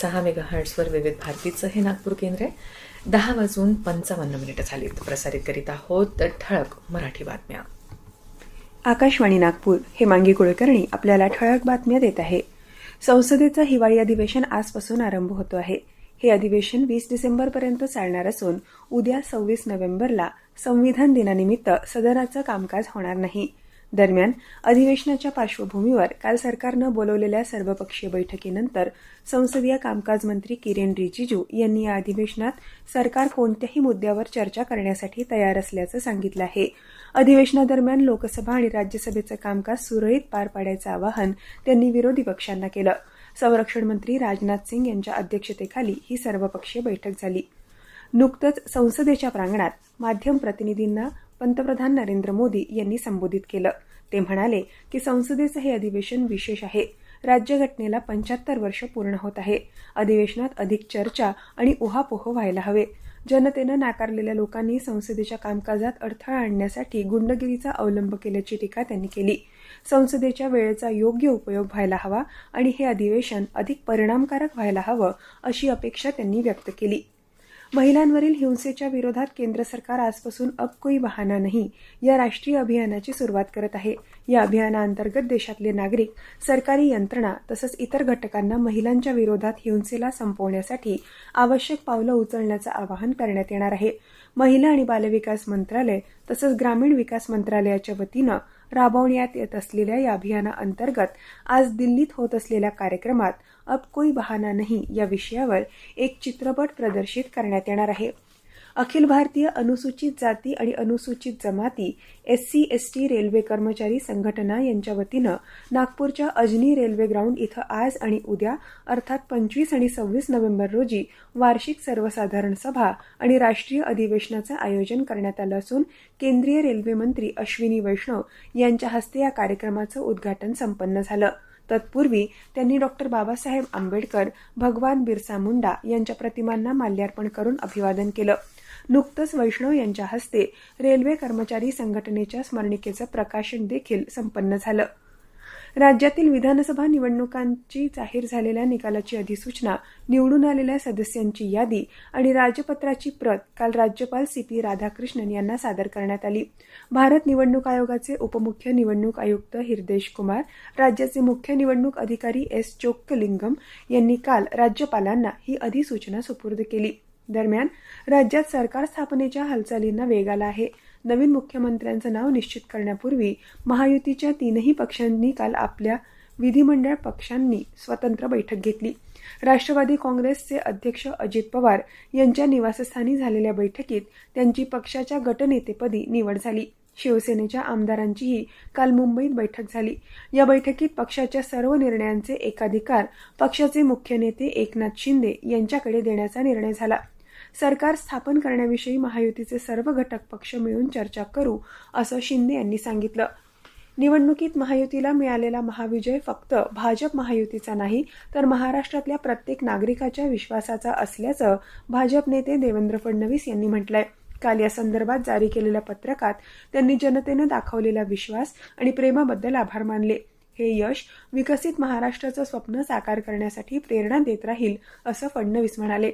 सहा मेगा हर्ट्सवर विविध भारतीचं हे नागपूर केंद्र आहे. दहा वाजून पंचावन्न मिनिटं झालीत प्रसारित करीत आहोत ठळक मराठी बातम्या. आकाशवाणी नागपूर हे मांगी कुलकर्णी आपल्याला ठळक बातम्या देत आहे. संसदेचं हिवाळी अधिवेशन आजपासून आरंभ होतो आहे. हे अधिवेशन वीस डिसेंबरपर्यंत चालणार असून उद्या सव्वीस नोव्हेंबरला संविधान दिनानिमित्त सदनाचं कामकाज होणार नाही. दरम्यान अधिवेशनाच्या पार्श्वभूमीवर काल सरकारनं बोलवलेल्या सर्वपक्षीय बैठकीनंतर संसदीय कामकाज मंत्री किरेन रिजिजू यांनी या अधिवेशनात सरकार कोणत्याही मुद्द्यावर चर्चा करण्यासाठी तयार असल्याचं सांगितलं आहे. अधिवेशनादरम्यान लोकसभा आणि राज्यसभेचं कामकाज सुरळीत पार पाडायचं आवाहन त्यांनी विरोधी पक्षांना केलं. संरक्षण मंत्री राजनाथ सिंग यांच्या अध्यक्षतेखाली ही सर्वपक्षीय बैठक झाली. नुकतंच संसदेच्या प्रांगणात माध्यम प्रतिनिधींना पंतप्रधान नरेंद्र मोदी यांनी संबोधित केलं. ते म्हणाले की संसदेचं हे अधिवेशन विशेष आहे. राज्यघटनेला पंच्याहत्तर वर्ष पूर्ण होत आहे. अधिवेशनात अधिक चर्चा आणि उहापोह व्हायला हवे. जनतेनं नाकारलेल्या लोकांनी संसदेच्या कामकाजात अडथळा आणण्यासाठी गुंडगिरीचा अवलंब केल्याची टीका त्यांनी केली. संसदेच्या वेळेचा योग्य उपयोग व्हायला हवा आणि हे अधिवेशन अधिक परिणामकारक व्हायला हवं अशी अपेक्षा त्यांनी व्यक्त केली. महिलांवरील हिंसेच्या विरोधात केंद्र सरकार आजपासून अब कोई बहाना नाही या राष्ट्रीय अभियानाची सुरुवात करत आहे. या अभियानाअंतर्गत देशातले नागरिक सरकारी यंत्रणा तसंच इतर घटकांना महिलांच्या विरोधात हिंसेला संपवण्यासाठी आवश्यक पावलं उचलण्याचं आवाहन करण्यात येणार आहे. महिला आणि बालविकास मंत्रालय तसंच ग्रामीण विकास मंत्रालयाच्या वतीनं राबवण्यात येत असलेल्या या अभियानाअंतर्गत आज दिल्लीत होत असलेल्या कार्यक्रमात अब कोई बहाना नाही या विषयावर एक चित्रपट प्रदर्शित करण्यात येणार आहे. अखिल भारतीय अनुसूचित जाती आणि अनुसूचित जमाती S C S T railway कर्मचारी संघटना यांच्या वतीनं नागपूरच्या अजनी रेल्वे ग्राउंड इथं आज आणि उद्या अर्थात पंचवीस आणि सव्वीस नोव्हेंबर रोजी वार्षिक सर्वसाधारण सभा आणि राष्ट्रीय अधिवेशनाचं आयोजन करण्यात आलं असून केंद्रीय रेल्वे मंत्री अश्विनी वैष्णव यांच्या हस्ते या कार्यक्रमाचं उद्घाटन संपन्न झालं. तत्पूर्वी त्यांनी डॉक्टर बाबासाहेब आंबेडकर भगवान बिरसा मुंडा यांच्या प्रतिमांना माल्यार्पण करून अभिवादन केलं. नुकतंच वैष्णव यांच्या हस्ते रेल्वे कर्मचारी संघटनेच्या स्मरणिकेचं प्रकाशन देखील संपन्न झालं. राज्यातील विधानसभा निवडणुकांची जाहीर झालेल्या निकालाची अधिसूचना निवडून आलेल्या सदस्यांची यादी आणि राजपत्राची प्रत काल राज्यपाल सी पी राधाकृष्णन यांना सादर करण्यात आली. भारत निवडणूक आयोगाचे उपमुख्य निवडणूक आयुक्त हिरदेश कुमार राज्याचे मुख्य निवडणूक अधिकारी एस चोक्कलिंगम यांनी काल राज्यपालांना ही अधिसूचना सुपूर्द केली. दरम्यान राज्यात सरकार स्थापनेच्या हालचालींना वेग आला आहे. नवीन मुख्यमंत्र्यांचं नाव निश्चित करण्यापूर्वी महायुतीच्या तीनही पक्षांनी काल आपल्या विधिमंडळ पक्षांनी स्वतंत्र बैठक घेतली. राष्ट्रवादी काँग्रेसचे अध्यक्ष अजित पवार यांच्या निवासस्थानी झालेल्या बैठकीत त्यांची पक्षाच्या गटनेतेपदी निवड झाली. शिवसेनेच्या आमदारांचीही काल मुंबईत बैठक झाली. या बैठकीत पक्षाच्या सर्व निर्णयांचे एकाधिकार पक्षाचे मुख्य नेते एकनाथ शिंदे यांच्याकडे देण्याचा निर्णय झाला. सरकार स्थापन करण्याविषयी महायुतीचे सर्व घटक पक्ष मिळून चर्चा करू असं शिंदे यांनी सांगितलं. निवडणुकीत महायुतीला मिळालेला महाविजय फक्त भाजप महायुतीचा नाही तर महाराष्ट्रातल्या प्रत्येक नागरिकाच्या विश्वासाचा असल्याचं भाजप नेते देवेंद्र फडणवीस यांनी म्हटलंय. काल या संदर्भात जारी केलेल्या पत्रकात त्यांनी जनतेनं दाखवलेला विश्वास आणि प्रेमाबद्दल आभार मानले. हे यश विकसित महाराष्ट्राचं स्वप्न साकार करण्यासाठी प्रेरणा देत राहील असं फडणवीस म्हणाले.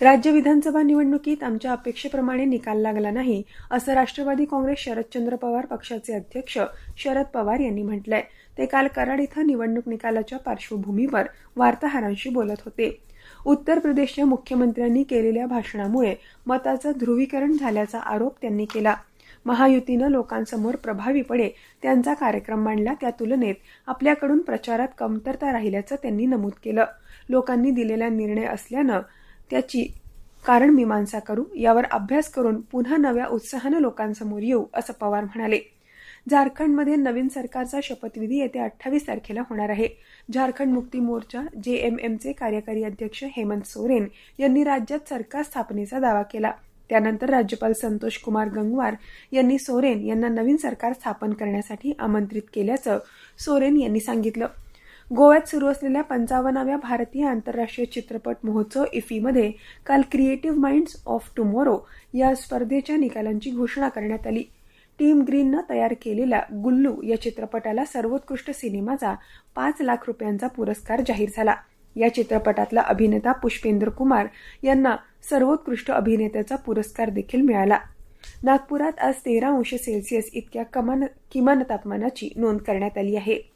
राज्य विधानसभा निवडणुकीत आमच्या अपेक्षेप्रमाणे निकाल लागला नाही असं राष्ट्रवादी काँग्रेस शरदचंद्र पवार पक्षाचे अध्यक्ष शरद पवार यांनी म्हटलंय. ते काल कराड इथं निवडणूक निकालाच्या पार्श्वभूमीवर वार्ताहरांशी बोलत होते. उत्तर प्रदेशच्या मुख्यमंत्र्यांनी केलेल्या भाषणामुळे मताचं ध्रुवीकरण झाल्याचा आरोप त्यांनी केला. महायुतीनं लोकांसमोर प्रभावीपणे त्यांचा कार्यक्रम मांडला. त्या तुलनेत आपल्याकडून प्रचारात कमतरता राहिल्याचं त्यांनी नमूद केलं. लोकांनी दिलेला निर्णय असल्यानं त्याची कारण मीमांसा करू यावर अभ्यास करून पुन्हा नव्या उत्साहानं लोकांसमोर येऊ असं पवार म्हणाले. झारखंडमध्ये नवीन सरकारचा शपथविधी येत्या अठ्ठावीस तारखेला होणार आहे. झारखंड मुक्ती मोर्चा जे एम एमचे कार्यकारी अध्यक्ष हेमंत सोरेन यांनी राज्यात सरकार स्थापनेचा दावा केला. त्यानंतर राज्यपाल संतोष कुमार गंगवार यांनी सोरेन यांना नवीन सरकार स्थापन करण्यासाठी आमंत्रित केल्याचं सोरेन यांनी सांगितलं. गोव्यात सुरू असलेल्या पंचावन्नाव्या भारतीय आंतरराष्ट्रीय चित्रपट महोत्सव इफीमध्ये काल क्रिएटिव्ह माइंड्स ऑफ टुमोरो या स्पर्धेच्या निकालांची घोषणा करण्यात आली. टीम ग्रीननं तयार केलेल्या गुल्लू या चित्रपटाला सर्वोत्कृष्ट सिनेमाचा पाच लाख रुपयांचा पुरस्कार जाहीर झाला. या चित्रपटातला अभिनेता पुष्पेंद्र कुमार यांना सर्वोत्कृष्ट अभिनेत्याचा पुरस्कार देखील मिळाला. नागपुरात आज तेरा अंश सेल्सिअस इतक्या कमान किमान तापमानाची नोंद करण्यात आली आहे.